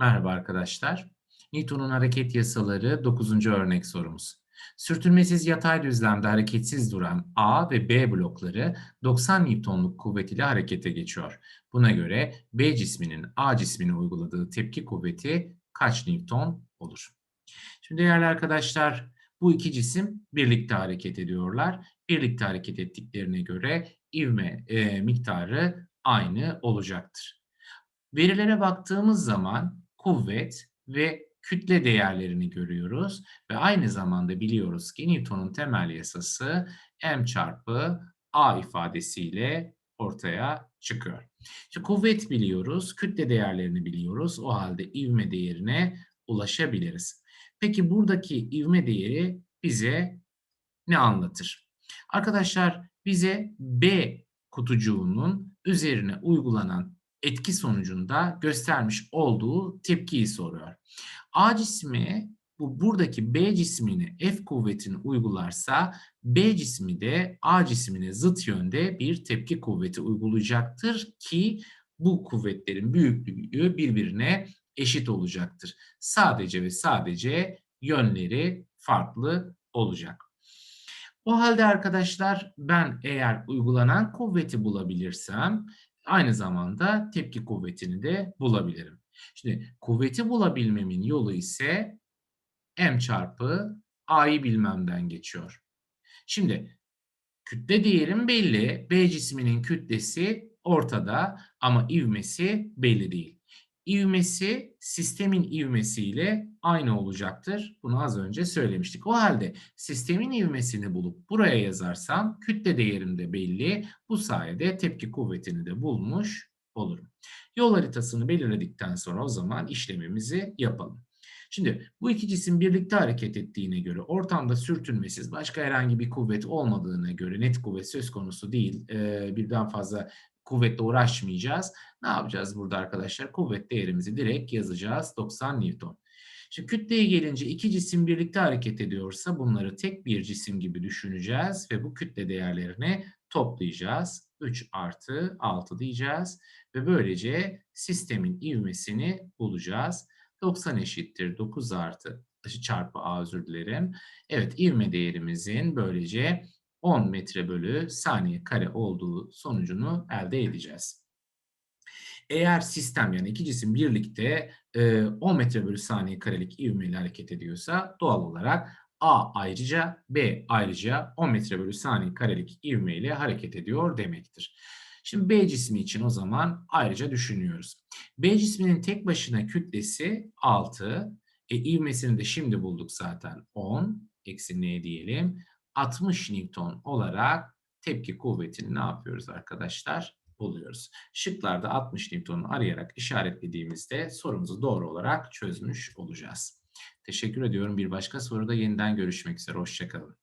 Merhaba arkadaşlar. Newton'un hareket yasaları 9. örnek sorumuz. Sürtünmesiz yatay düzlemde hareketsiz duran A ve B blokları 90 Newton'luk kuvvet ile harekete geçiyor. Buna göre B cisminin A cismine uyguladığı tepki kuvveti kaç Newton olur? Şimdi değerli arkadaşlar bu iki cisim birlikte hareket ediyorlar. Birlikte hareket ettiklerine göre ivme e, miktarı aynı olacaktır. Verilere baktığımız zaman kuvvet ve kütle değerlerini görüyoruz ve aynı zamanda biliyoruz ki Newton'un temel yasası m çarpı a ifadesiyle ortaya çıkıyor. Şimdi kuvvet biliyoruz, kütle değerlerini biliyoruz. O halde ivme değerine ulaşabiliriz. Peki buradaki ivme değeri bize ne anlatır? Arkadaşlar bize B kutucuğunun üzerine uygulanan etki sonucunda göstermiş olduğu tepkiyi soruyor. A cismi bu buradaki B cismine F kuvvetini uygularsa B cismi de A cismine zıt yönde bir tepki kuvveti uygulayacaktır ki bu kuvvetlerin büyüklüğü birbirine eşit olacaktır. Sadece ve sadece yönleri farklı olacak. O halde arkadaşlar ben eğer uygulanan kuvveti bulabilirsem aynı zamanda tepki kuvvetini de bulabilirim. Şimdi kuvveti bulabilmemin yolu ise m çarpı a'yı bilmemden geçiyor. Şimdi kütle değerim belli. B cisminin kütlesi ortada ama ivmesi belli değil. İvmesi sistemin ivmesiyle aynı olacaktır. Bunu az önce söylemiştik. O halde sistemin ivmesini bulup buraya yazarsam kütle değerim de belli. Bu sayede tepki kuvvetini de bulmuş olurum. Yol haritasını belirledikten sonra o zaman işlemimizi yapalım. Şimdi bu iki cisim birlikte hareket ettiğine göre ortamda sürtünmesiz başka herhangi bir kuvvet olmadığına göre net kuvvet söz konusu değil. Ee, birden fazla kuvvetle uğraşmayacağız. Ne yapacağız burada arkadaşlar? Kuvvet değerimizi direkt yazacağız. 90 Newton. Şimdi kütleye gelince iki cisim birlikte hareket ediyorsa bunları tek bir cisim gibi düşüneceğiz ve bu kütle değerlerini toplayacağız. 3 artı 6 diyeceğiz ve böylece sistemin ivmesini bulacağız. 90 eşittir 9 artı çarpı a özür dilerim. Evet ivme değerimizin böylece 10 metre bölü saniye kare olduğu sonucunu elde edeceğiz. Eğer sistem yani iki cisim birlikte 10 metre bölü saniye karelik ivmeyle hareket ediyorsa doğal olarak A ayrıca B ayrıca 10 metre bölü saniye karelik ivmeyle hareket ediyor demektir. Şimdi B cismi için o zaman ayrıca düşünüyoruz. B cisminin tek başına kütlesi 6. E, ivmesini de şimdi bulduk zaten 10. Eksi ne diyelim. 60 Newton olarak tepki kuvvetini ne yapıyoruz arkadaşlar? Buluyoruz. Şıklarda 60 Newton'u arayarak işaretlediğimizde sorumuzu doğru olarak çözmüş olacağız. Teşekkür ediyorum. Bir başka soruda yeniden görüşmek üzere. Hoşçakalın.